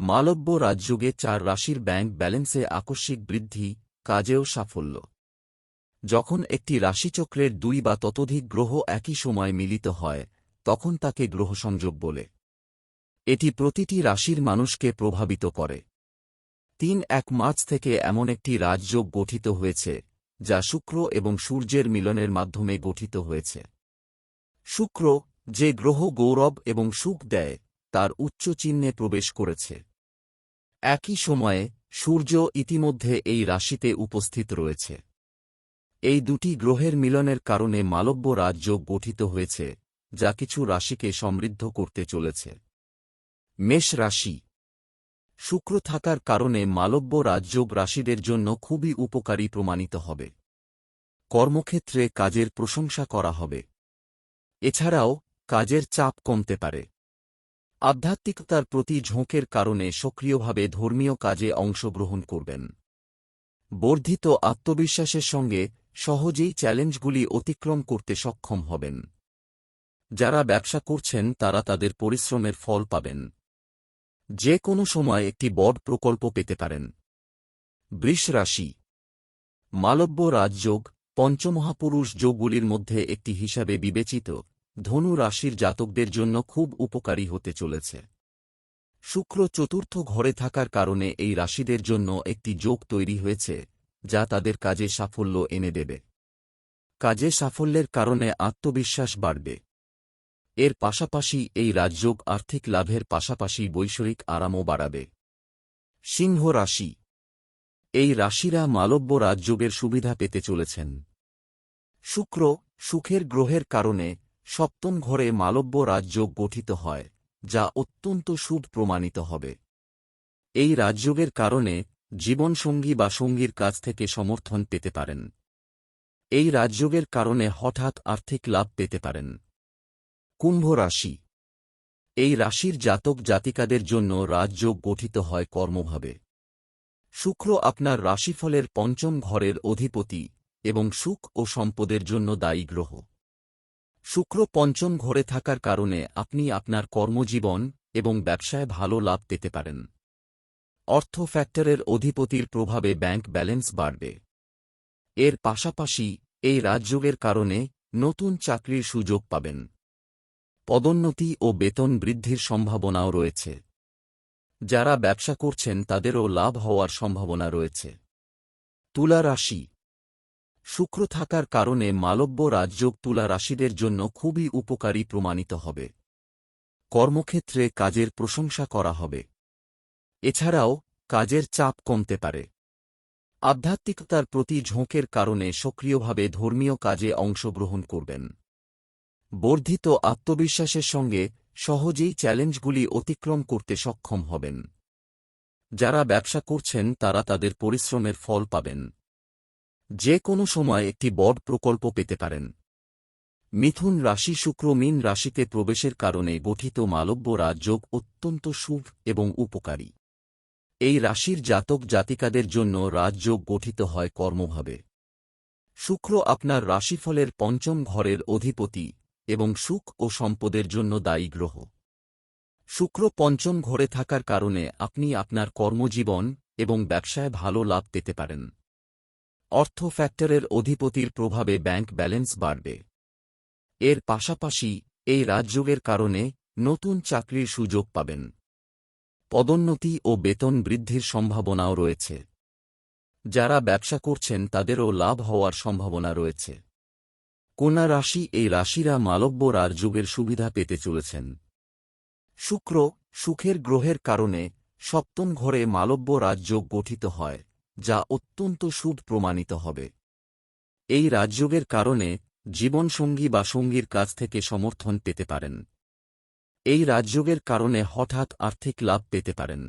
মালব্য রাজযোগে চার রাশির ব্যাংক ব্যালেন্সে আকস্মিক বৃদ্ধি, কাজেও সাফল্য। যখন একটি রাশিচক্রের দুই বা ততোধিক গ্রহ একই সময় মিলিত হয়, তখন তাকে গ্রহসংযোগ বলে। এটি প্রতিটি রাশির মানুষকে প্রভাবিত করে। তিন এক মার্চ থেকে এমন একটি রাজযোগ গঠিত হয়েছে, যা শুক্র এবং সূর্যের মিলনের মাধ্যমে গঠিত হয়েছে। শুক্র, যে গ্রহ গৌরব এবং সুখ দেয় তার উচ্চ চিহ্নে প্রবেশ করেছে। একই সময়ে, সূর্য ইতিমধ্যে এই রাশিতে উপস্থিত রয়েছে। এই দুটি গ্রহের মিলনের কারণে মালব্য রাজযোগ গঠিত হয়েছে, যা কিছু রাশিকে সমৃদ্ধ করতে চলেছে। মেষ রাশি। শুক্র থাকার কারণে মালব্য রাজযোগ রাশিদের জন্য খুবই উপকারী প্রমাণিত হবে। কর্মক্ষেত্রে কাজের প্রশংসা করা হবে। এছাড়াও, কাজের চাপ কমতে পারে। আধ্যাত্মিকতার প্রতি ঝোঁকের কারণে সক্রিয়ভাবে ধর্মীয় কাজে অংশগ্রহণ করবেন। বর্ধিত আত্মবিশ্বাসের সঙ্গে সহজেই চ্যালেঞ্জগুলি অতিক্রম করতে সক্ষম হবেন। যারা ব্যবসা করছেন, তারা তাদের পরিশ্রমের ফল পাবেন। যে কোনো সময় একটি বড় প্রকল্প পেতে পারেন। বৃষ রাশি মালব্য রাজযোগ, পঞ্চমহাপুরুষ যোগগুলির মধ্যে একটি হিসাবে বিবেচিত। ধনু রাশির জাতকদের জন্য খুব উপকারী হতে চলেছে। শুক্র চতুর্থ ঘরে থাকার কারণে এই রাশিদের জন্য একটি যোগ তৈরি হয়েছে, যা তাদের কাজে সাফল্য এনে দেবে। কাজে সাফল্যের কারণে আত্মবিশ্বাস বাড়বে। এর পাশাপাশি এই রাজযোগ আর্থিক লাভের পাশাপাশি বৈষয়িক আরামও বাড়াবে। সিংহ রাশি। এই রাশিরা মালব্য রাজযোগের সুবিধা পেতে চলেছেন। শুক্র, সুখের গ্রহের কারণে সপ্তম ঘরে মালব্য রাজযোগ গঠিত হয়, যা অত্যন্ত শুভ প্রমাণিত হবে। এই রাজযোগের কারণে জীবনসঙ্গী বা সঙ্গীর কাছ থেকে সমর্থন পেতে পারেন। এই রাজযোগের কারণে হঠাৎ আর্থিক লাভ পেতে পারেন। কুম্ভ রাশি। এই রাশির জাতক জাতিকাদের জন্য রাজযোগ গঠিত হয় কর্মভাবে। শুক্র আপনার রাশিফলের পঞ্চম ঘরের অধিপতি এবং সুখ ও সম্পদের জন্য দায়ী গ্রহ। শুক্র পঞ্চম ঘরে থাকার কারণে আপনি আপনার কর্মজীবন এবং ব্যবসায় ভালো লাভ পেতে পারেন। অর্থ ফ্যাক্টরের অধিপতির প্রভাবে ব্যাংক ব্যালেন্স বাড়বে। এর পাশাপাশি এই রাজযোগের কারণে নতুন চাকরির সুযোগ পাবেন। পদোন্নতি ও বেতন বৃদ্ধির সম্ভাবনাও রয়েছে। যারা ব্যবসা করছেন তাদেরও লাভ হওয়ার সম্ভাবনা রয়েছে। তুলা রাশি শুক্র থাকার কারণে মালব্য রাজযোগ তুলা রাশিদের জন্য খুবই উপকারী প্রমাণিত হবে। কর্মক্ষেত্রে কাজের প্রশংসা করা হবে। এছাড়াও, কাজের চাপ কমতে পারে। আধ্যাত্মিকতার প্রতি ঝোঁকের কারণে সক্রিয়ভাবে ধর্মীয় কাজে অংশগ্রহণ করবেন। বর্ধিত আত্মবিশ্বাসের সঙ্গে সহজেই চ্যালেঞ্জগুলি অতিক্রম করতে সক্ষম হবেন। যারা ব্যবসা করছেন, তারা তাদের পরিশ্রমের ফল পাবেন। যে কোনো সময় একটি বড় প্রকল্প পেতে পারেন। মিথুন রাশি শুক্র মিন রাশিতে প্রবেশের কারণে গঠিত মালব্য রাজযোগ অত্যন্ত শুভ এবং উপকারী। এই রাশির জাতক জাতিকাদের জন্য রাজযোগ গঠিত হয় কর্মভাবে। শুক্র আপনার রাশিফলের পঞ্চম ঘরের অধিপতি এবং সুখ ও সম্পদের জন্য দায়ী গ্রহ। শুক্র পঞ্চম ঘরে থাকার কারণে আপনি আপনার কর্মজীবন এবং ব্যবসায় ভালো লাভ পেতে পারেন। অর্থ ফ্যাক্টরের অধিপতির প্রভাবে ব্যাংক ব্যালেন্স বাড়বে। এর পাশাপাশি, এই রাজযোগের কারণে নতুন চাকরির সুযোগ পাবেন। পদোন্নতি ও বেতন বৃদ্ধির সম্ভাবনাও রয়েছে। যারা ব্যবসা করছেন, তাদেরও লাভ হওয়ার সম্ভাবনা রয়েছে। কন্যা রাশি এই রাশিরা মালব্য রাজযোগের সুবিধা পেতে চলেছেন। শুক্র, সুখের গ্রহের কারণে সপ্তম ঘরে মালব্য রাজযোগ গঠিত হয়। যা অত্যন্ত সুদ প্রমাণিত হবে। এই রাজযোগের কারণে জীবনসঙ্গী বা সঙ্গীর কাছ থেকে সমর্থন পেতে পারেন। এই রাজযোগের কারণে হঠাৎ আর্থিক লাভ পেতে পারেন।